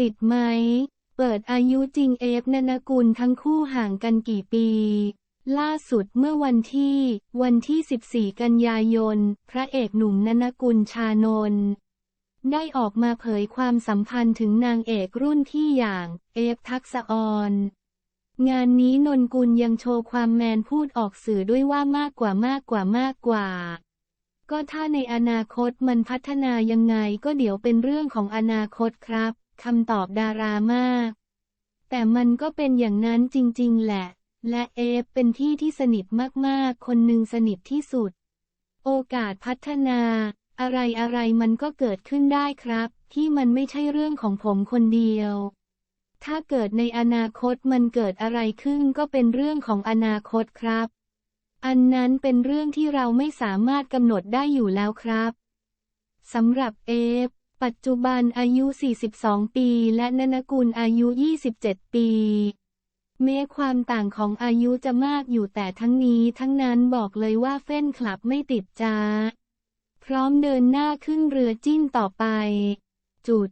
ติดไหม เปิดอายุจริงเอฟนนกุลทั้งคู่ห่างกันกี่ปี ล่าสุดเมื่อวันที่ วันที่ 14 กันยายน พระเอกหนุ่มนนกุลชานนท์ได้ออกมาเผยความสัมพันธ์ถึงนางเอกรุ่นพี่อย่างเอฟทักษออนงานนี้นนกุลยังโชว์ความแมนพูดออกสื่อด้วยว่ามากกว่ามากกว่ามากกว่า ก็ถ้าในอนาคตมันพัฒนายังไงก็เดี๋ยวเป็นเรื่องของอนาคตครับ คำตอบดารามาก แต่มันก็เป็นอย่างนั้นจริง ๆ แหละ และเอฟเป็นที่ที่สนิทมากๆ คนหนึ่งสนิทที่สุด โอกาสพัฒนา อะไรอะไรๆมันก็เกิดขึ้นได้ครับ ที่มันไม่ใช่เรื่องของผมคนเดียว ถ้าเกิดในอนาคตมันเกิดอะไรขึ้นก็เป็นเรื่องของอนาคตครับ อันนั้นเป็นเรื่องที่เราไม่สามารถกำหนดได้อยู่แล้วครับสำหรับเอฟ ปัจจุบันอายุ 42 ปี และนนกุลอายุ 27 ปีแม้ความต่างของอายุจะมากอยู่แต่ทั้งนี้ทั้งนั้นบอกเลยว่าเฟ้นคลับไม่ติดจ้า พร้อมเดินหน้าขึ้นเรือจิ้นต่อไป จุด